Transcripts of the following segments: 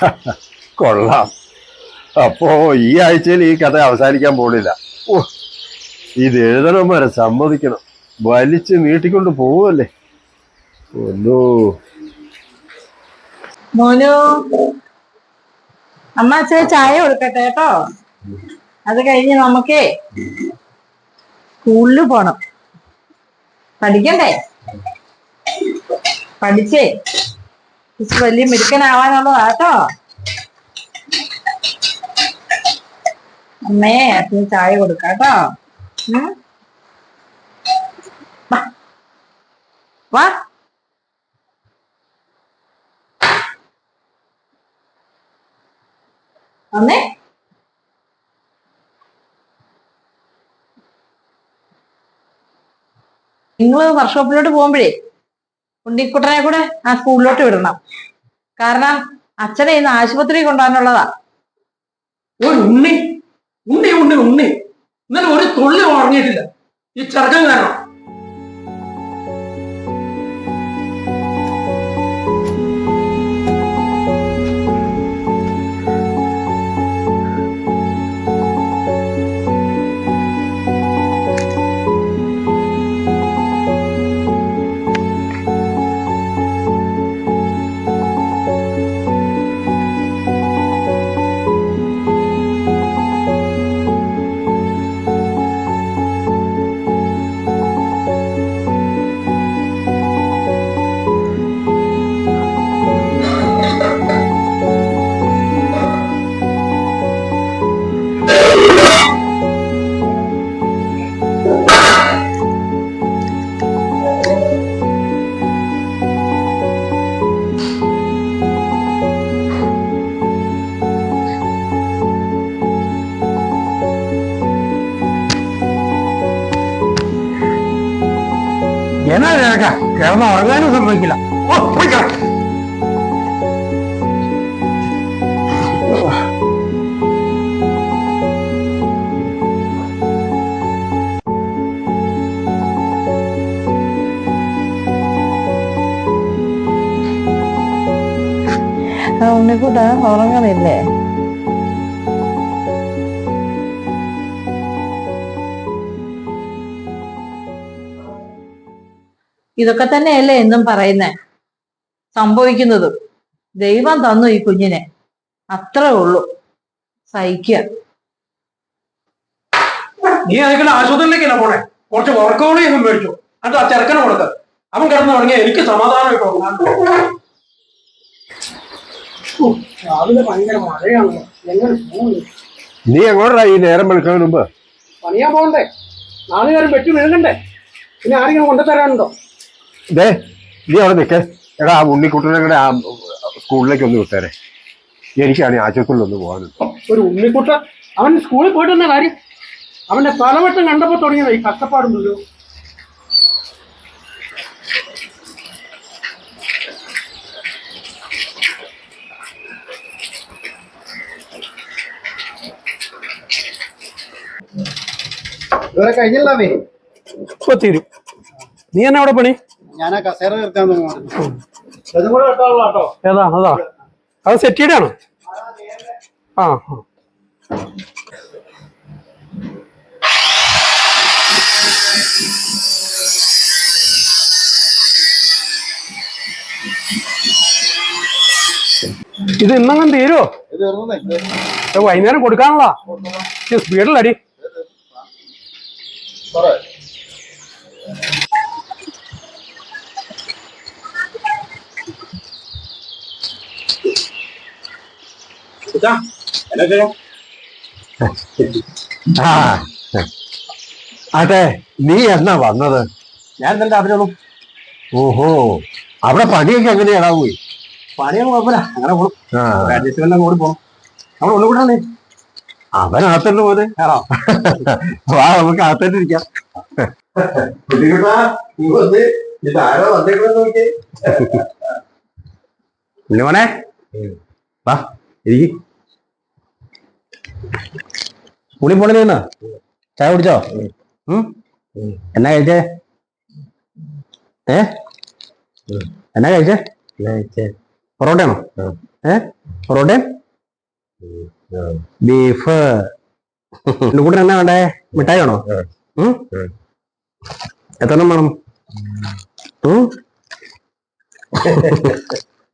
കൊള്ളാം. അപ്പോ ഈ ആഴ്ചയിൽ ഈ കഥ അവസാനിക്കാൻ പോണില്ല. ഓ ഇത് എഴുതണം വരെ സമ്മതിക്കണം. വലിച്ച് നീട്ടിക്കൊണ്ട് പോവല്ലേ ഒന്നോ. മോനു അമ്മ അച്ഛൻ ചായ കൊടുക്കട്ടെ കേട്ടോ? അത് കഴിഞ്ഞ് നമുക്കേ സ്കൂളിൽ പോണം. പഠിക്കണ്ടേ? പഠിച്ചേ? വലിയ മിടുക്കനാവാനുള്ളതാട്ടോ അമ്മേ അച്ഛന് ചായ കൊടുക്കാട്ടോ വാ. അമ്മേ. വന്നേ നിങ്ങൾ വർക്ക്ഷോപ്പിലോട്ട് പോകുമ്പോഴേ ഉണ്ണിക്കുട്ടനെ കൂടെ ആ സ്കൂളിലോട്ട് വിടണം. കാരണം അച്ഛനെ ഇന്ന് ആശുപത്രി കൊണ്ടുപോകാനുള്ളതാ. ഉണ്ണി ഉണ്ണി ഉണ്ണി ഉണ്ണി. ഇന്നലെ ഒരു തുള്ളി ഉറങ്ങിയിട്ടില്ല ഈ ചെറുക്കൻ കാരണം എന്നാ കിടക്ക കിടന്ന് ഉറങ്ങാനും സംഭവിക്കില്ല. ഓ പോയി കിടക്ക്. ഉണ്ണിക്കുട്ട ഉറങ്ങണില്ലേ ഇതൊക്കെ തന്നെയല്ലേ എന്നും പറയുന്നേ. സംഭവിക്കുന്നതും. ദൈവം തന്നു ഈ കുഞ്ഞിനെ. അത്രേ ഉള്ളൂ. സഹിക്കുക. നീ അതിക്കുള്ള ആശുപത്രിയിലേക്കല്ല പോണേ? കുറച്ച് വർക്കൗട്ട് എങ്ങും മേടിച്ചു. അത് ആ ചെറുക്കനെ കൊടുക്ക. അവൻ കിടന്നു തുടങ്ങിയ എനിക്ക് സമാധാനമായിട്ട് രാവിലെ ഭയങ്കര മഴയാണല്ലോ. എങ്ങനെ പോകുന്നു? നീ എങ്ങോട്ടാ ഈ നേരം വെളുക്കുന്നതിന് മുമ്പ്? പണിയാൻ പോകണ്ടേ? നാളെ നേരം വെട്ടി വിഴുകണ്ടേ പിന്നെ ആരെങ്കിലും കൊണ്ടുതരാനുണ്ടോ ദേ നീ അവിടെ നിൽക്കേ എടാ ആ ഉണ്ണിക്കുട്ടനെ കൂടെ ആ സ്കൂളിലേക്ക് ഒന്ന് വിട്ടേരെ. എനിക്കാണെങ്കിൽ ആശുപത്രിയിൽ ഒന്ന് പോകാനുണ്ട്. ഒരു ഉണ്ണിക്കുട്ട അവൻ സ്കൂളിൽ പോയിട്ട് വന്ന കാര്യം. അവന്റെ തലവട്ടം കണ്ടപ്പോൾ തുടങ്ങിയതാ ഈ കഷ്ടപ്പാടുണ്ടല്ലോ. ഇതുവരെ കഴിഞ്ഞില്ലാവേ ഇപ്പൊ തീരും. നീ എന്നാ അവിടെ പണി? ഞാൻ ആ കസേര തീർക്കാൻ തോന്നുന്നു ഏതാ അതാ. അത് സെറ്റിയുടെ ആണോ. ആ. ഇത് ഇന്നങ്ങും തീരുമോ വൈകുന്നേരം കൊടുക്കാനുള്ള സ്പീഡിലടി ആ അതെ നീ എന്നാ വന്നത് ഞാൻ ഇന്നലെ രാത്രി ഓഹോ അവിടെ പണിയൊക്കെ എങ്ങനെയാടാ പോയി പണിയൊന്നും കുഴപ്പമില്ല അങ്ങനെ പോകും ആ രാജ്യത്തെല്ലാം കൂടി പോകും നമ്മൾ ഒന്നുകൂടെ അവനകത്തന്നെ പോലെ ആണോ വാ നമുക്ക് നോക്കിയേ ഉണ്ണിമോനെ വാ ഇരിക്ക് പോണേ ഇന്ന് ചായ കുടിച്ചോ? എന്നാ കഴിച്ചേ? ഏ? എന്നാ കഴിച്ചേ? പൊറോട്ടയാണോ? ഏ? പൊറോട്ട? ബീഫ്. എന്റെ കൂടെ എന്നാ വേണ്ടേ? മിഠായി ആണോ? എത്ര വേണം?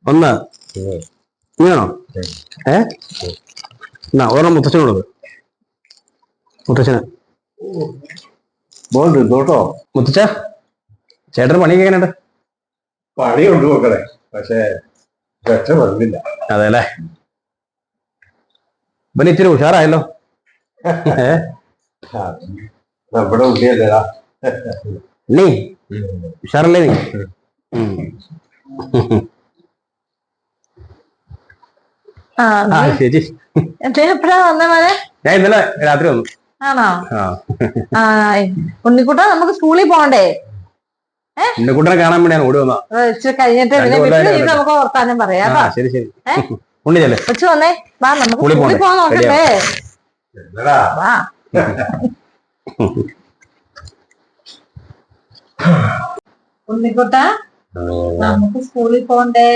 ഒന്ന്. നീ വേണോ? ഏ? എന്നാ ഒരെണ്ണം മുത്തച്ഛന് കൊടുക്ക്. മുത്തച്ഛന്. തിന്നോട്ടോ മുത്തച്ഛ ചേട്ടന് പണിയൊക്കെ എങ്ങനെയുണ്ട്? പണിയുണ്ട് മക്കളെ പക്ഷേ രക്ഷ വന്നില്ല. അതെ അല്ലേ ഇവന് ഇത്തിരി ഉഷാറായല്ലോ. നമ്മുടെ നീ? ഉഷാറല്ലേ നീ. ആ വന്നേ ഞാൻ ഇന്നലെ രാത്രി വന്നു. ആണോ? ആ. ഉണ്ണിക്കുട്ട നമുക്ക് സ്കൂളിൽ പോകണ്ടേ? ഉണ്ണിക്കുട്ടനെ കൂട്ടനെ കാണാൻ വേണ്ടിയാണ് ഓടി വന്നാ ഏ, ഇച്ചിരി കഴിഞ്ഞിട്ട് പിന്നെ വിട്ട് നമുക്ക് ഓർത്താനും പറയാം ശരി ശരി. ഉണ്ണി ചെല്ലേ. കൊച്ചു വന്നേ. വാ നമുക്ക് സ്കൂളിൽ പോവാൻ പോകാൻ എന്നടാ വാ. ഉണ്ണിക്കുട്ട നമുക്ക് സ്കൂളിൽ പോണ്ടേ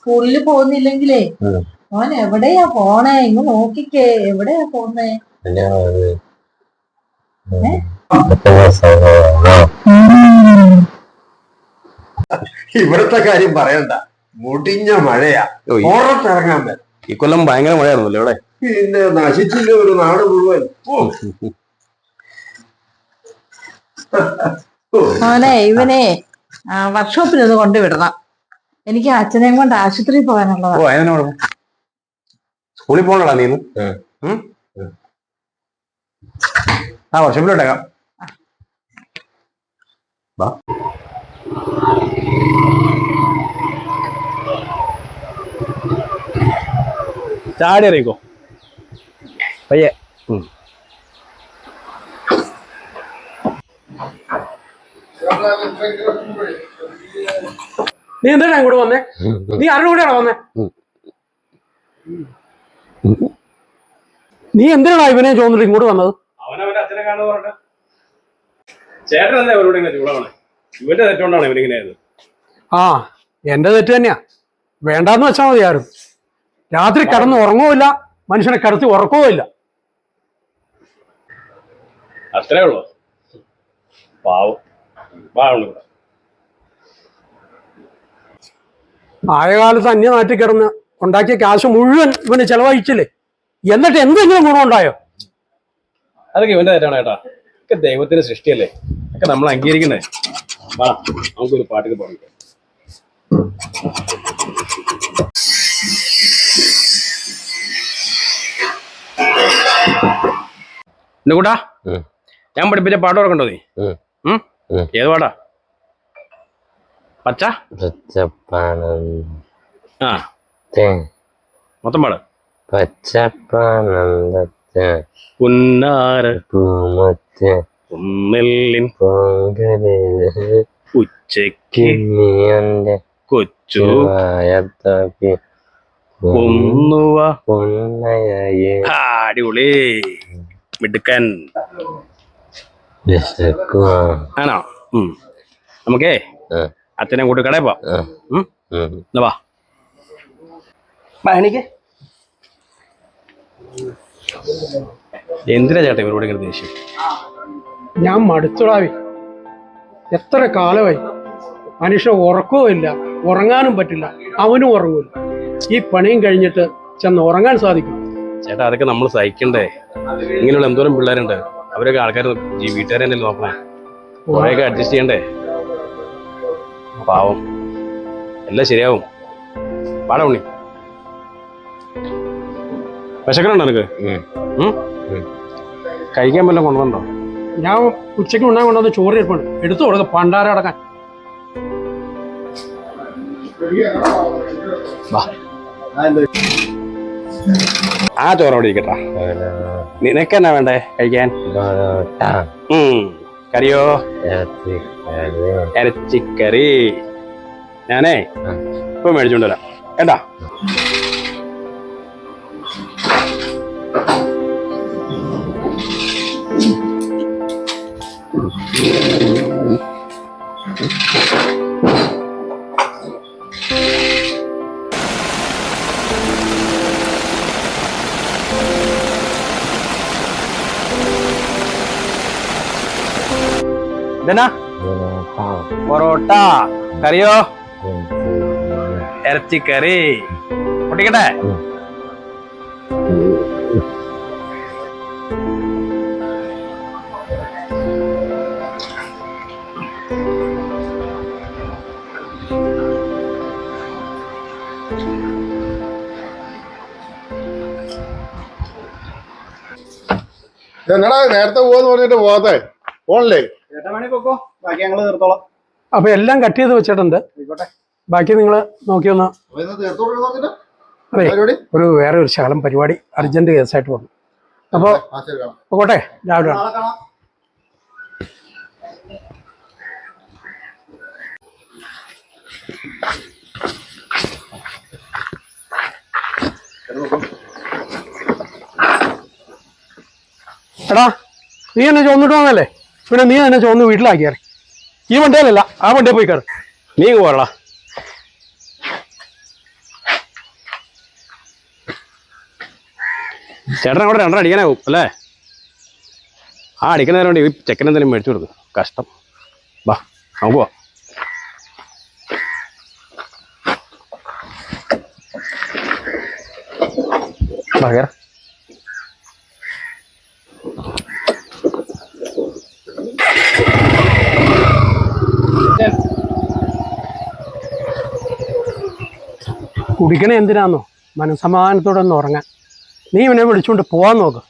സ്കൂളിൽ പോകുന്നില്ലെങ്കിലേ ഓൻ എവിടെയാ പോണേ? ഇങ്ങ് നോക്കിക്കേ എവിടെയാ പോന്നേ? ഇവിടുത്തെ കാര്യം പറയണ്ട. മുടിഞ്ഞ മഴയാ. ഓ, ഈ- പുറത്തിറങ്ങാൻ പറ്റും ഈ കൊല്ലം ഭയങ്കര മഴയായിരുന്നല്ലോ ഇവിടെ. പിന്നെ നശിച്ചില്ല ഒരു നാട് മുഴുവൻ? ഓ. ഓ. മോനെ ഇവനെ വർക്ക്ഷോപ്പിൽ ഒന്ന് കൊണ്ടുവിടണം. എനിക്ക് അച്ഛനെയും കൊണ്ട് ആശുപത്രിയിൽ പോകാനുള്ളതാ. ഓ അതിനാ കുഴപ്പം സ്കൂളിൽ പോകണടാ നീ ഇന്ന്. ഉം? ആ വർഷപ്പിലോട്ടേക്കാം വാ. ചാടി അറിയിക്കോ പയ്യെ. നീ എന്താ ഇങ്ങോട്ട് വന്നേ? നീ ആരുടെ കൂടെയാണോ വന്നേ? നീ എന്തിനാണ് ഇവനെ ചോദിച്ചിട്ട് ഇങ്ങോട്ട് വന്നത്? അവനവന്റെ അച്ഛനെ കാണുക പറഞ്ഞ ചേട്ടൻ എന്താ അവരോട് ഇങ്ങനെ ചൂടാവണേ? ഇവന്റെ തെറ്റുകൊണ്ടാണ് ഇവനിങ്ങനെ ആ എന്റെ തെറ്റ് തന്നെയാ. വേണ്ടാന്ന് വെച്ചാൽ മതി ആരും. രാത്രി കിടന്ന് ഉറങ്ങുമില്ല മനുഷ്യനെ കിടത്തി ഉറക്കവുമില്ല അത്രേ ഉള്ളൂ. പാവം. പാവം ഇവിടെ ആയ കാലത്ത് അന്യനാട്ടിൽ കിടന്ന് ഉണ്ടാക്കിയ കാശ് മുഴുവൻ ഇവന് ചെലവഴിച്ചില്ലേ? എന്നിട്ട് എന്തെങ്കിലും ഗുണമുണ്ടായോ അതൊക്കെ ഇവന്റെ തെറ്റാണ് ഏട്ടാ ഒക്കെ ദൈവത്തിന്റെ സൃഷ്ടിയല്ലേ? ഒക്കെ നമ്മൾ അംഗീകരിക്കണേ വാ നമുക്കൊരു പാട്ടിൽ പറഞ്ഞു എന്നുകൂട്ടാ. ഞാൻ പഠിപ്പിച്ച പാട്ട് ഓർക്കണ്ടോ നീ. ഏത് പാട്ടാ പച്ച? പച്ചപ്പാനന്ദത്തെ ആ. മൊത്തം പാട്. പച്ചപ്പാനന്ദത്തെ പുന്നാര. പൂമത്തെ കുന്നെല്ലിൻ പൊങ്കലിൽ ഉച്ചയ്ക്ക്. നീയന്റെ കൊച്ചു. ആ, അടിപൊളി. മിടുക്കൻ. ആണോ? നമുക്കേ. അച്ഛനെ കൂട്ടി കടയിൽ പോവാം. വാ. വാ എനിക്ക് എന്തിനാ ചേട്ടാ ഇവരോട് ഇങ്ങനെ ദേഷ്യം? ഞാൻ മടുത്തുടാവി. എത്ര കാലമായി? മനുഷ്യ ഉറക്കവും ഇല്ല ഉറങ്ങാനും പറ്റില്ല അവനും ഉറങ്ങൂല ഈ പണിയും കഴിഞ്ഞിട്ട് ചെന്ന് ഉറങ്ങാൻ സാധിക്കും. ചേട്ടാ അതൊക്കെ നമ്മൾ സഹിക്കണ്ടേ? ഇങ്ങനെയുള്ള എന്തോരം പിള്ളേരുണ്ട്. അവരൊക്കെ ആൾക്കാർ വീട്ടുകാരെ തന്നെ നോക്കണേ? കുറേയൊക്കെ അഡ്ജസ്റ്റ് ചെയ്യണ്ടേ? പാവം. എല്ലാം ശരിയാവും. പാടാ ഉണ്ണി. വിശക്കണുണ്ടോ നിനക്ക്. കഴിക്കാൻ വല്ലതും കൊണ്ടുവന്നോ ഞാൻ ഉച്ചയ്ക്ക് ഉണ്ടാൻ കൊണ്ടുവന്ന് ചോറ് ഇരിപ്പുണ്ട് എടുത്തു കൊടുക്ക പണ്ടാര അടക്കാൻ. ആ ചോറ് അവിടെ ഇരിക്കട്ടാ. നിനക്കെന്നാ വേണ്ടേ കഴിക്കാൻ. കറിയോ? ഇറച്ചിക്കറി. ഞാനേ. ഇപ്പൊ മേടിച്ചോണ്ട് വരാം. കേട്ടാ? പൊറോട്ട. കറിയോ? ഇറച്ചിക്കറി പൊട്ടിക്കട്ടെ? എന്നടാ നേരത്തെ പോവാന്ന് പറഞ്ഞിട്ട് പോവാത്തെ? പോണല്ലേ ബാക്കി ഞങ്ങൾ തീർത്തോളാം. അപ്പൊ എല്ലാം കട്ട് ചെയ്ത് വെച്ചിട്ടുണ്ട്. ബാക്കി നിങ്ങൾ നോക്കിയൊന്ന് അതെ ഒരു വേറെ ഒരു ശകലം പരിപാടി അർജന്റ് കേസായിട്ട് വന്നു. അപ്പോൾ പോട്ടെ രാവിലെ നാളെ കാണാം. എടാ നീ എന്നെ ചോന്നിട്ട് വന്നല്ലേ പിന്നെ നീ എന്നെ ചോന്ന് വീട്ടിലാക്കിയാറേ ഈ വണ്ടിയിലല്ല ആ വണ്ടിയിൽ പോയി കയറി. നീ പോരടാ. ചേട്ടൻ അവിടെ രണ്ടര അടിക്കാനാവും അല്ലേ? ആ അടിക്കുന്നതിന് വേണ്ടി ഈ ചെക്കൻ എന്തെങ്കിലും മേടിച്ചു കൊടുക്കും. കഷ്ടം. വാ നമുക്ക് പോവാം. വാ, കേറ്. കുടിക്കണ എന്തിനാന്നോ? മനസമാധാനത്തോടെ ഒന്ന് ഉറങ്ങാൻ. നീ ഇവനെ വിളിച്ചുകൊണ്ട് പോവാൻ നോക്ക്.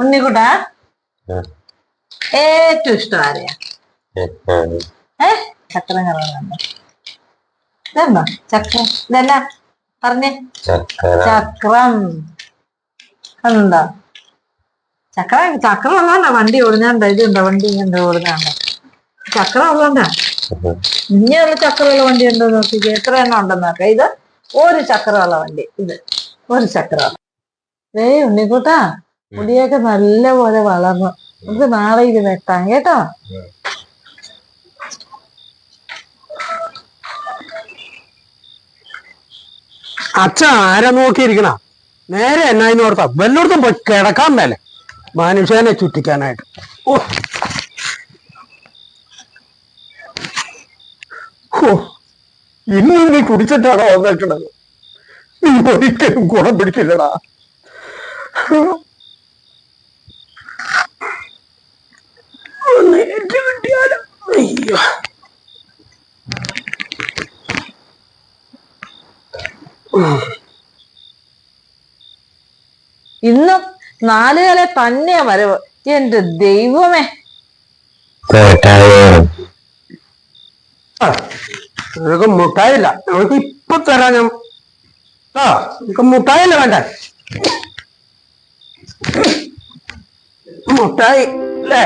ഉണ്ണിക്കുട്ടാ? ഏറ്റവും ഇഷ്ടം ആരെയാ? ഏ? ചക്രം കറങ്ങുന്നുണ്ട് ഇതെന്താ? ചക്രം. ഇതെന്നാ? പറഞ്ഞേ. ചക്രം. എന്താ? ചക്രം ചക്രം ഉള്ളതാ വണ്ടി ഓടുന്നുണ്ടോ ഇതുണ്ടോ വണ്ടി? ഇങ്ങനെ ഓടുന്നുണ്ടോ ചക്രം ഉള്ളതുകൊണ്ടാ ഇനിയുള്ള ചക്രമുള്ള വണ്ടി ഉണ്ടോ നോക്കിക്കേ എത്ര എണ്ണം ഉണ്ടെന്ന് നോക്കാം. ഇത് ഒരു ചക്രമുള്ള വണ്ടി. ഇത് ഒരു ചക്രം. ഏയ് ഉണ്ണിക്കുട്ടാ മുടിയൊക്കെ നല്ല പോലെ വളർന്നു. നമുക്ക് നാളെ ഇത് വെട്ടാം കേട്ടോ. അച്ഛൻ ആരെ നോക്കിയിരിക്കണ? നേരെ എന്നായിന്ന് ഓർത്താ? വല്ലോടത്തും പോയി കിടക്കാൻ മേലെ. മനുഷ്യനെ ചുറ്റിക്കാനായിട്ട്. ഓ. ഇന്ന് നീ കുടിച്ചിട്ടാണോ വന്നിട്ടുള്ളത്? നീ ഒരിക്കലും ഗുണം പിടിക്കില്ലടാ. കിട്ടിയാലോ? അയ്യോ. ഇന്നും നാലുകാലെ തന്നെയാ വരവ്. എന്റെ ദൈവമേ. നിനക്ക് മുട്ടായില്ല. നമുക്ക് ഇപ്പൊ തരാം ഞാൻ. ആ നിനക്ക് മുട്ടായില്ല വേണ്ട? മുട്ടായി അല്ലേ?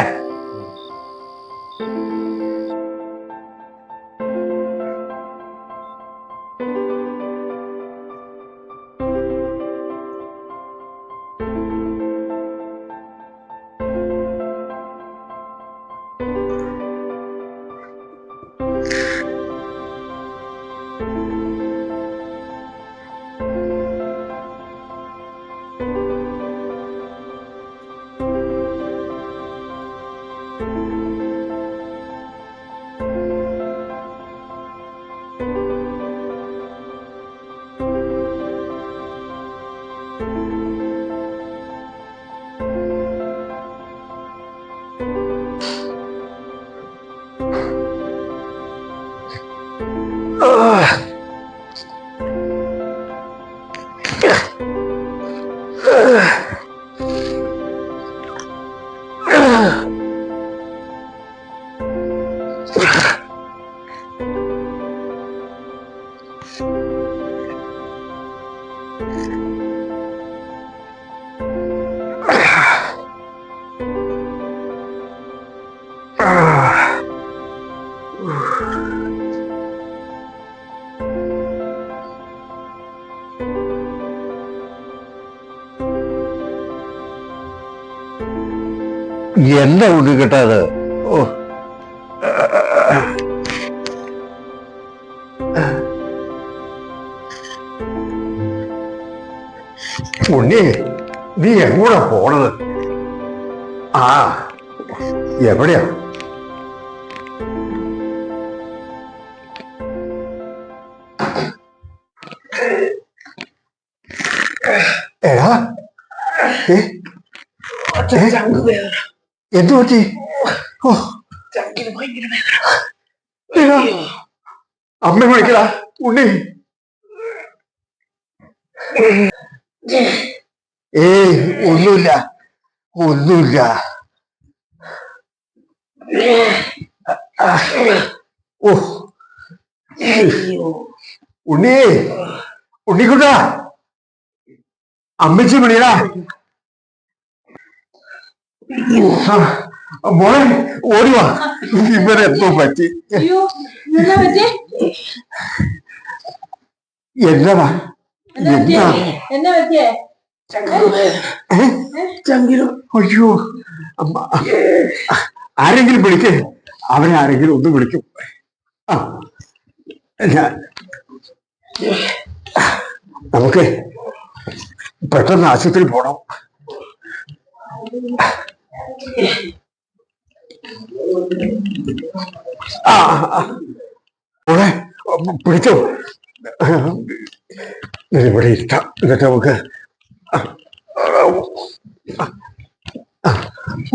എന്താ ഉണ്ണി കേട്ടത് ഓ ഉണ്ണി നീ എങ്ങോട്ടാ പോണത് ആ എവിടെയാ എടാ ഏ? ഏ? എന്തു പറ്റി? ഓ. അമ്മ വിളിക്കടാ. ഉണ്ണി. ഏയ് ഒന്നുമില്ല. ഒന്നുമില്ല. ഓ. ഉണ്ണി ഉണ്ണിക്കുട്ടാ. അമ്മച്ചി വിളിയടാ. മോളെ ഓടിവാ ഇവരെ എന്തോ പറ്റി? എന്നതാ എന്നാ അയ്യോ. അമ്മ ആരെങ്കിലും വിളിക്കേ. അവനെ ആരെങ്കിലും ഒന്ന് വിളിക്കും. ആ ഞാൻ നമുക്ക് പെട്ടെന്ന് ആശുപത്രി പോണം. മോളെ പിടിച്ചോ. ഇവിടെ ഇരുത്താം എന്നിട്ട് നമുക്ക്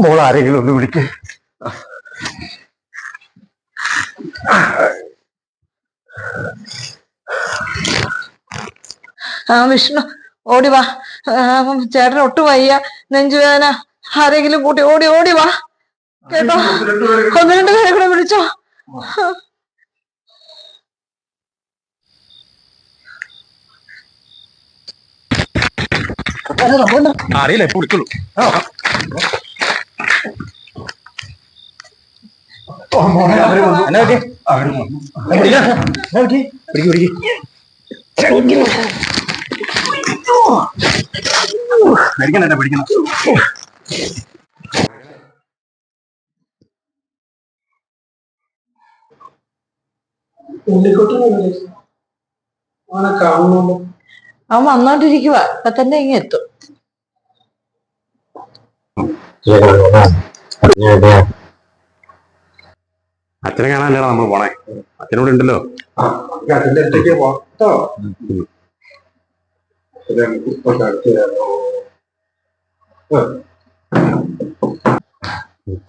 മോൾ ആരെങ്കിലും ഒന്ന് വിളിക്ക്. ആ വിഷ്ണു ഓടി വാ. ആ, ചേട്ടന് ഒട്ടും വയ്യ. നെഞ്ചുവേദന. ആരെങ്കിലും കൂട്ടി ഓടി ഓടി വാ. കേട്ടോ? ഒന്ന് രണ്ട് പേരെ കൂടെ വിളിച്ചോ? അറിയില്ല ഇപ്പൊ വിളിക്കുള്ളൂ. പിടിക്കണം. കാണുന്നുണ്ട് അവൻ വന്നോണ്ടിരിക്കുക ഇപ്പൊ തന്നെ ഇങ്ങനെ എത്തും അച്ഛനെ കാണാനല്ലേടാ നമ്മൾ പോണേ അച്ഛനോട് ഉണ്ടല്ലോ അടുത്തേക്ക് പോവാം കേട്ടോ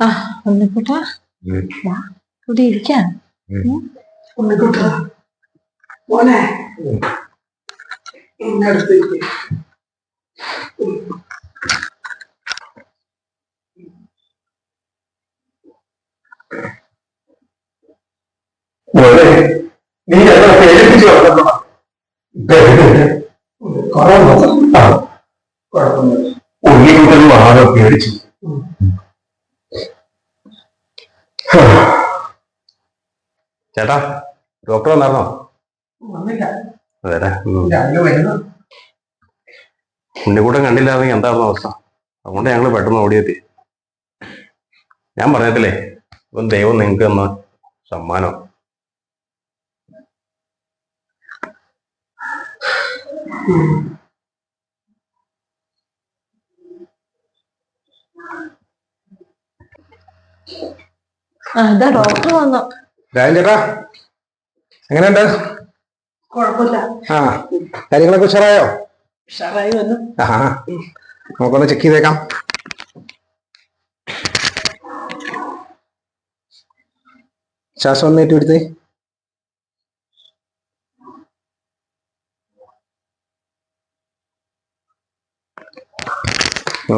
ആ ഉണ്ണിക്കുട്ടാ. ഇവിടെ ഇരിക്കാം. മോനെ. നീ എന്നെ പേടിപ്പിച്ചു കുറെ ഉണ്ണിക്കുട്ടനും ആകെ പേടിച്ചു ചേട്ടാ ഡോക്ടർ വന്നായിരുന്നോ? അതെ ഉണ്ണിക്കൂട്ടം കണ്ടില്ലായിരുന്നെങ്കിൽ എന്തായിരുന്നു അവസ്ഥ? അതുകൊണ്ട് ഞങ്ങൾ പെട്ടെന്ന് ഓടിയെത്തി. ഞാൻ പറഞ്ഞിട്ടില്ലേ ഇപ്പം ദൈവം നിങ്ങൾക്ക് തന്ന സമ്മാനം. ആ ഇതാ ഡോക്ടർ വന്നു. രാജൻ ചേട്ടാ എങ്ങനെയുണ്ട്? കുഴപ്പമില്ല. ആ കാര്യങ്ങളൊക്കെ ഉഷാറായോ? ഉഷാറായി വന്നു. ആ നമുക്കൊന്ന് ചെക്ക് ചെയ്തേക്കാം. ശ്വാസം ഒന്ന് ഏറ്റെടുത്തേ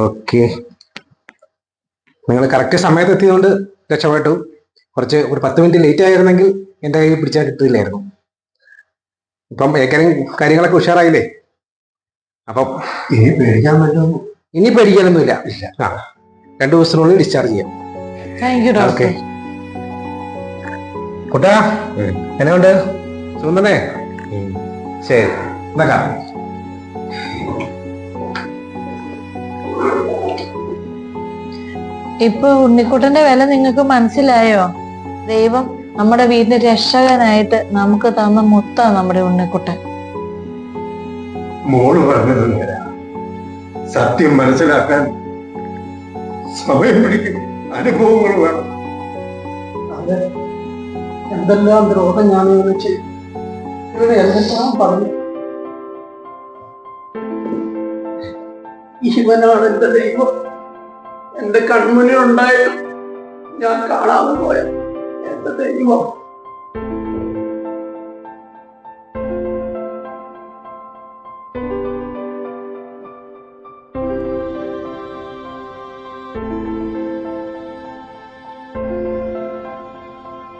ഓക്കെ. നിങ്ങൾ കറക്റ്റ് സമയത്ത് എത്തിയതുകൊണ്ട് രക്ഷപ്പെട്ടു. കുറച്ച് ഒരു പത്ത് മിനിറ്റ് ലേറ്റ് ആയിരുന്നെങ്കിൽ എന്റെ കയ്യിൽ പിടിച്ചാൽ കിട്ടില്ലായിരുന്നു. ഇപ്പം ഏക്കാനും കാര്യങ്ങളൊക്കെ ഉഷാറായില്ലേ? അപ്പം ഇനി പേടിക്കാൻ ഇനി പേടിക്കാനൊന്നുമില്ല. ആ രണ്ടു ദിവസത്തിനുള്ളിൽ ഡിസ്ചാർജ് ചെയ്യാം. ഓക്കെ കുട്ടാ എന്നെ സുഖം തന്നെ ശരി. എന്നാ ഇപ്പൊ ഉണ്ണിക്കുട്ടന്റെ വില നിങ്ങൾക്ക് മനസ്സിലായോ? ദൈവം നമ്മുടെ വീടിന്റെ രക്ഷകനായിട്ട് നമുക്ക് തന്ന മുത്ത നമ്മുടെ ഉണ്ണിക്കുട്ടൻ. മോൾ പറഞ്ഞത് നേരാ. സത്യം മനസ്സിലാക്കാൻ സമയം പിടിക്കും. അനുഭവങ്ങൾ വേണം. അതെ. എന്തെല്ലാം ദ്രോഹം ഞാൻ ഇവന് ഇവരെ എന്തെല്ലാം പറഞ്ഞു? ഇവനാണ് എന്റെ ദൈവം. എന്റെ കൺമുന്നിൽ ഉണ്ടായിട്ടും ഞാൻ കാണാതെ പോയ എന്റെ ദൈവം.